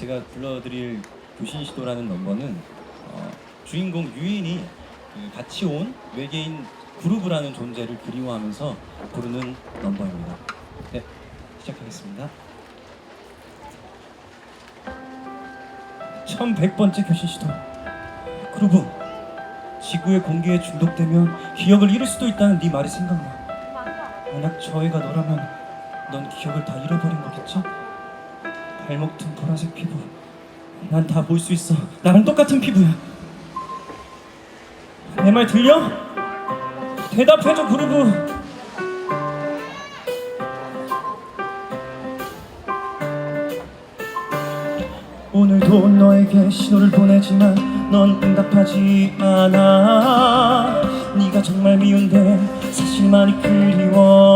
제가 불러드릴 교신 시도라는 넘버는 어, 주인공 유인이 그 같이 온 외계인 그루브라는 존재를 그리워하면서 부르는 넘버입니다. 네, 시작하겠습니다. 1100번째 교신 시도 그루브 지구의 공기에 중독되면 기억을 잃을 수도 있다는 네 말이 생각나 만약 저 애가 너라면 넌 기억을 다 잃어버린 거겠죠? 발목 튼 보라색 피부. 난 다 볼 수 있어. 나랑 똑같은 피부야. 내 말 들려? 대답해줘 그루브. 오늘도 너에게 신호를 보내지만 넌 응답하지 않아. 네가 정말 미운데 사실 많이 그리워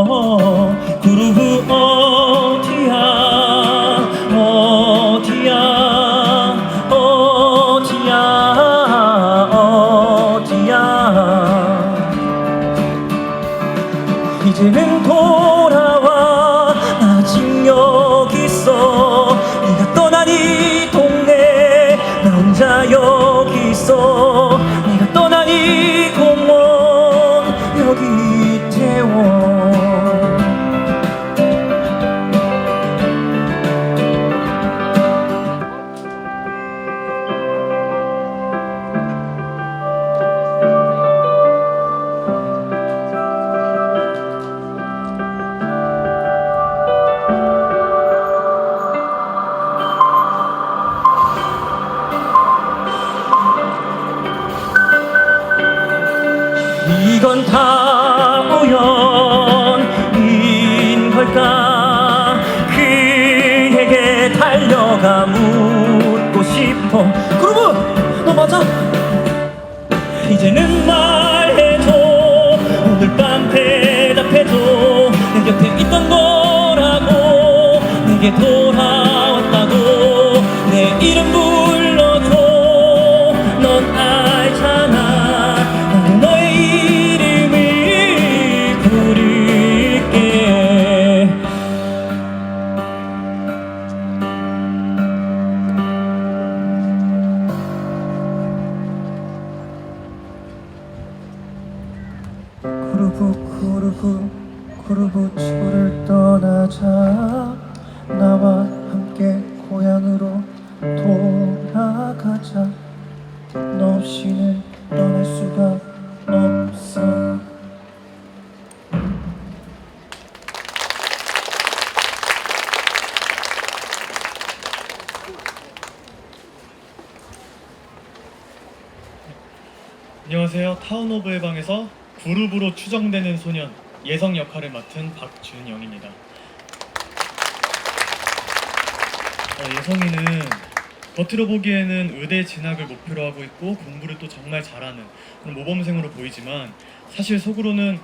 싶 안녕하세요. 타운 오브 해방에서 그룹으로 추정되는 소년 예성 역할을 맡은 박준영입니다. 어, 예성이는 겉으로 보기에는 의대 진학을 목표로 하고 있고 공부를 또 정말 잘하는 그런 모범생으로 보이지만 사실 속으로는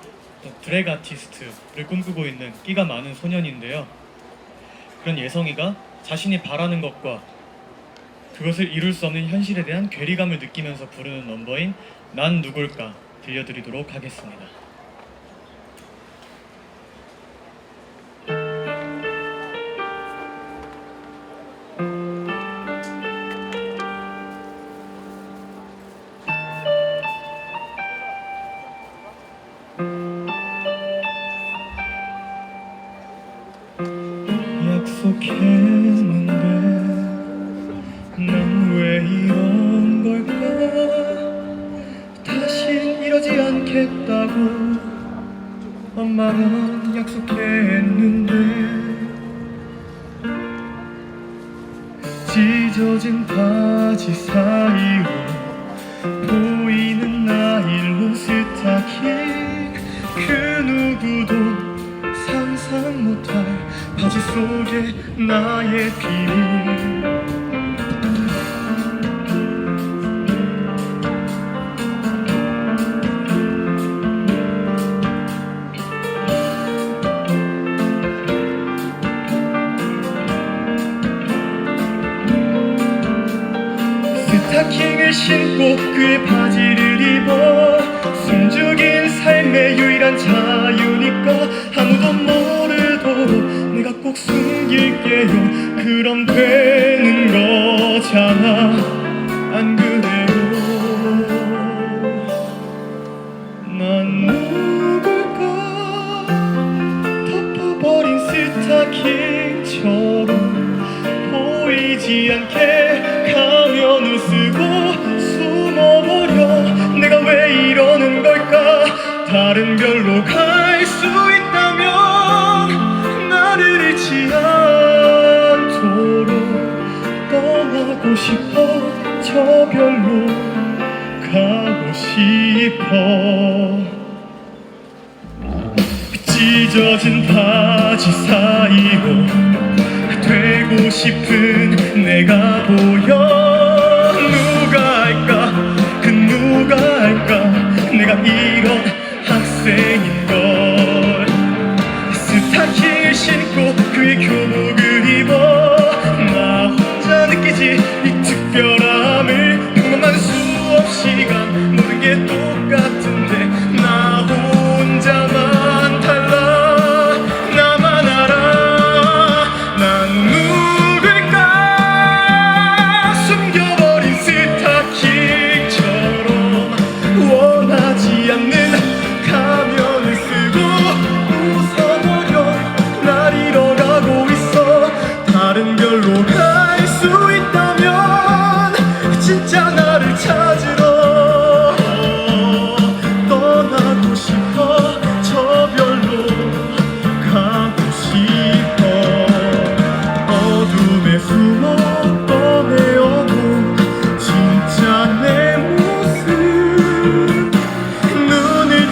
드랙 아티스트를 꿈꾸고 있는 끼가 많은 소년인데요. 그런 예성이가 자신이 바라는 것과 그것을 이룰 수 없는 현실에 대한 괴리감을 느끼면서 부르는 넘버인 난 누굴까 들려드리도록 하겠습니다. 약속했 엄마랑 약속했는데 찢어진 바지 사이로 보이는 나일론 스타킹 그 누구도 상상 못할 바지 속에 나의 비밀 그의 바지를 입어 숨죽인 삶의 유일한 자유니까 아무도 모르도록 내가 꼭 숨길게요. 그럼 되 별로 갈 수 있다면 나를 잊지 않도록 떠나고 싶어 저 별로 가고 싶어. 찢어진 바지 사이로 되고 싶은 내가 보여. 누가 알까? 그 누가 알까? 내가 이런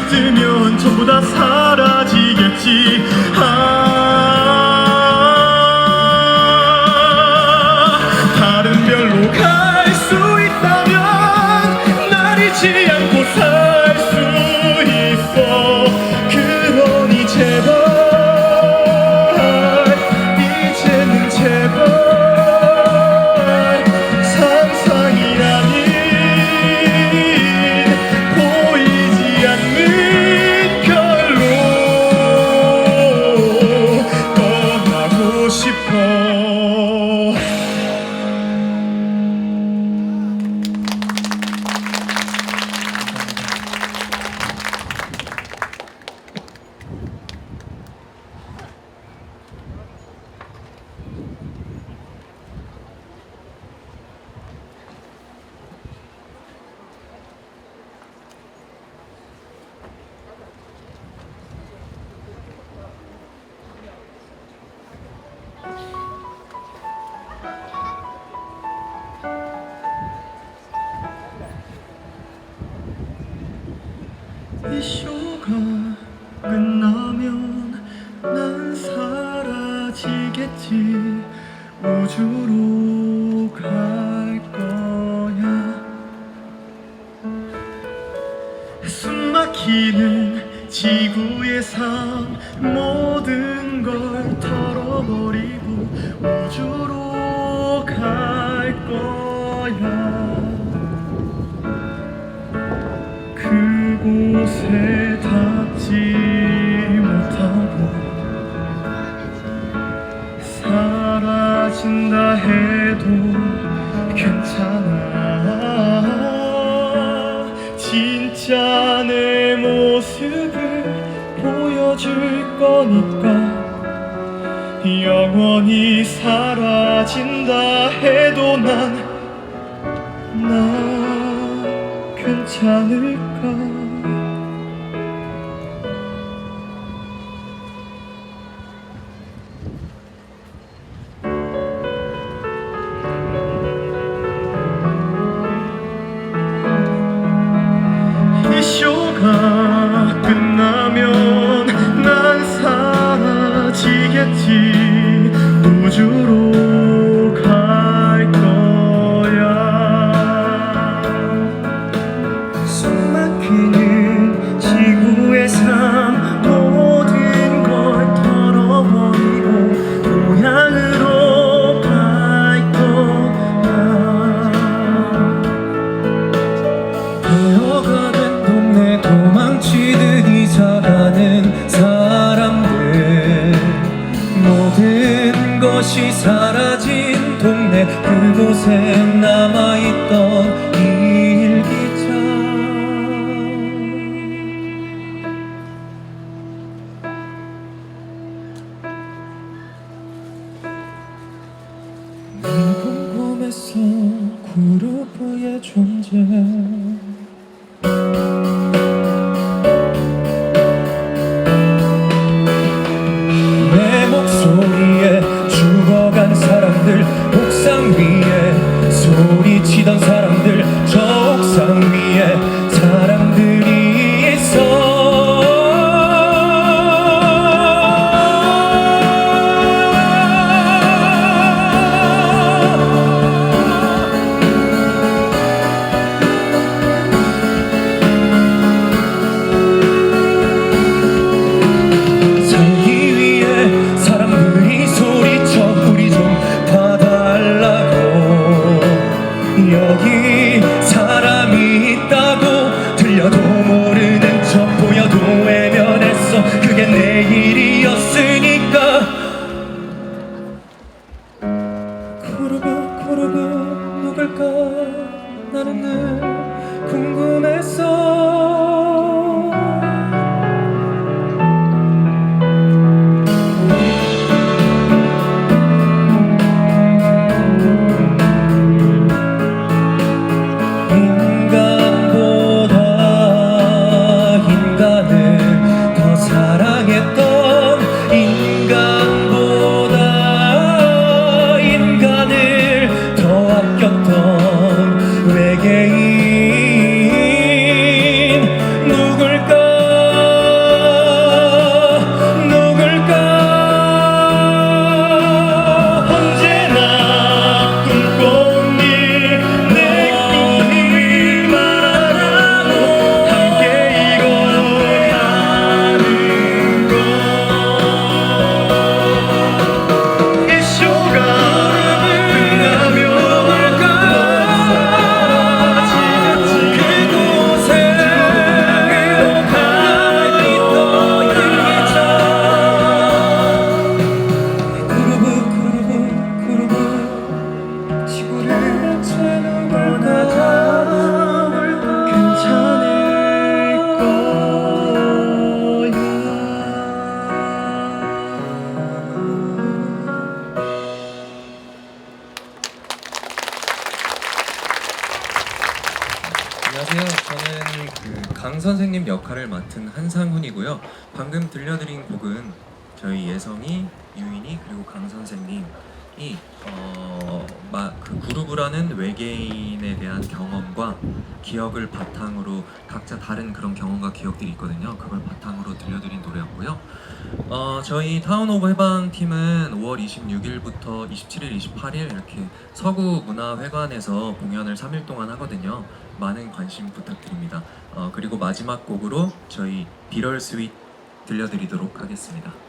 뜨면 전부 다 사랑. 쇼가 끝나면 난 사라지겠지. 우주로 갈 거야. 숨 막히는 지구의 삶 모든 걸 털어버리고 우주로 갈 거야. 나의 모습을 보여줄 거니까. 영원히 사라진다 해도 난, 난 괜찮을까? come. 그 안녕하세요. 저는 그 강 선생님 역할을 맡은 한상훈이고요. 방금 들려드린 곡은 저희 예성이, 유인이 그리고 강 선생님이 어, 마, 그 그루브라는 외계인에 대한 경험과 기억을 바탕으로 각자 다른 그런 경험과 기억들이 있거든요. 그걸 바탕으로 들려드린 노래였고요. 어, 저희 타운 오브 해방 팀은 5월 26일부터 27일, 28일 이렇게 서구 문화회관에서 공연을 3일 동안 하거든요. 많은 관심 부탁드립니다. 어, 그리고 마지막 곡으로 저희 비럴 스윗 들려드리도록 하겠습니다.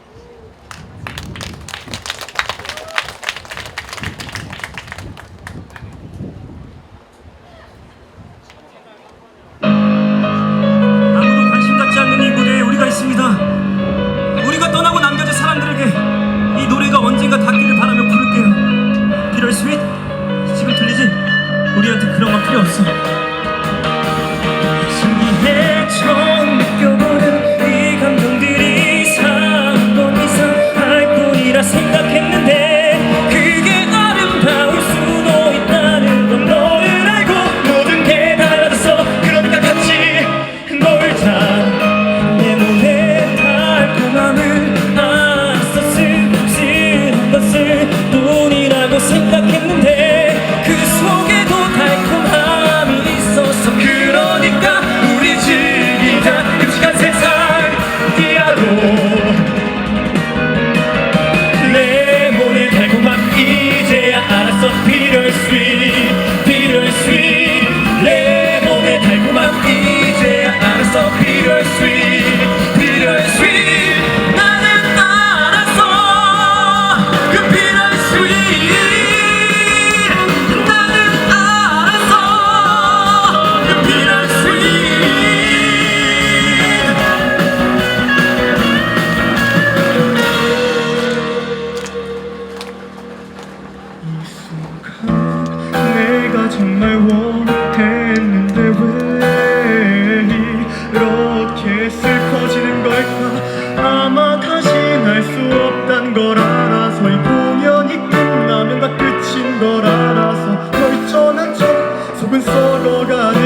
多少人？